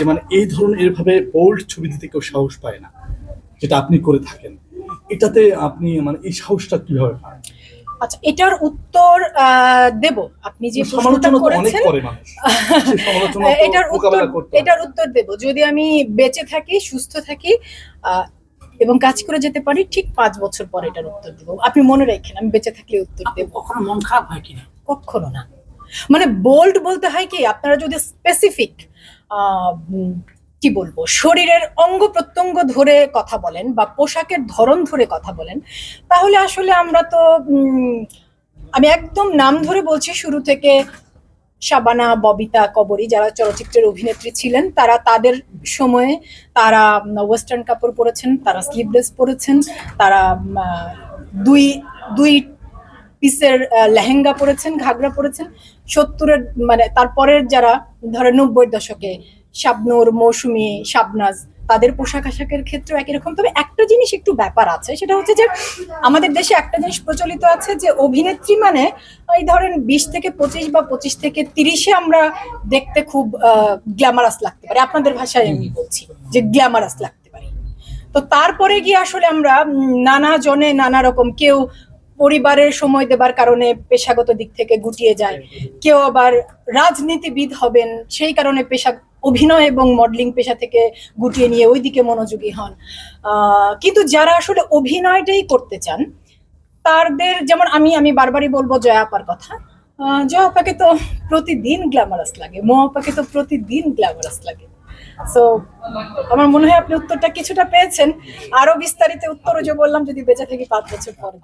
যে মানে এই ধরনের এভাবে বোল্ড ছবি দিতে কেউ সাহস পায় না যেটা আপনি করে থাকেন। এটাতে আপনি মানে এই সাহসটা কীভাবে পান? আচ্ছা এটার উত্তর দেব। আপনি যে প্রশ্নটা তো অনেক করেছেন এটার উত্তর। এটার উত্তর দেব। যদি আমি বেঁচে থাকি সুস্থ থাকি আহ, এবং কাজ করে যেতে পারি ঠিক পাঁচ বছর পর এটার উত্তর দেব। আপনি মনে রাখেন আমি বেঁচে থাকলে উত্তর দেব। কখনো মন খারাপ হয় কিনা? কখনো না। মানে বোল্ড বলতে হয় কি, আপনারা যদি স্পেসিফিক কি বলব, শরীরের অঙ্গ প্রত্যঙ্গ ধরে কথা বলেন বা পোশাকের ধরন ধরে কথা বলেন, তাহলে আসলে আমরা তো আমি একদম নাম ধরে বলছি শুরু থেকে শাবানা ববিতা, কবরী যারা চলচ্চিত্রের অভিনেত্রী ছিলেন, তারা তাদের সময়ে তারা ওয়েস্টার্ন কাপড় পরেছেন, তারা স্লিভলেস পরেছেন, তারা দুই দুই পিসের লেহেঙ্গা পরেছেন ঘাগরা পরেছেন। সত্তরের মানে তারপরের যারা ধরেন নব্বই দশকে শাবনুর মৌসুমি শাবনাজ তাদের পোশাক আশাকের ক্ষেত্রে একই রকম। তবে একটা জিনিস একটু ব্যাপার আছে সেটা হচ্ছে যে আমাদের দেশে একটা জিনিস প্রচলিত আছে যে অভিনেত্রী মানে এই ধরেন বিশ থেকে পঁচিশ বা পঁচিশ থেকে তিরিশে আমরা দেখতে খুব গ্ল্যামারাস লাগতে পারি। আপনাদের ভাষায় আমি বলছি যে গ্ল্যামারাস লাগতে পারি। তো তারপরে গিয়ে আসলে আমরা নানা জনে নানা রকম কেউ পরিবারের সময় দেবার কারণে পেশাগত দিক থেকে গুটিয়ে যায়। কেউ আবার রাজনীতিবিদ হবেন সেই কারণে পেশা অভিনয় এবং মডেলিং পেশা থেকে গুটিয়ে নিয়ে ওই দিকে মনোযোগী হন। কিন্তু যারা আসলে অভিনয়টাই করতে চান তাদের যেমন আমি আমি বারবারই বলব জয়া আপার কথা। আহ, জয়া আপাকে তো প্রতিদিন গ্ল্যামারাস লাগে মো আপাকে তো প্রতিদিন গ্ল্যামারাস লাগে। সো আমার মনে হয় আপনি উত্তরটা কিছুটা পেয়েছেন। আরও বিস্তারিত উত্তরও যে বললাম যদি বেঁচে থাকি পাঁচ বছর পরে।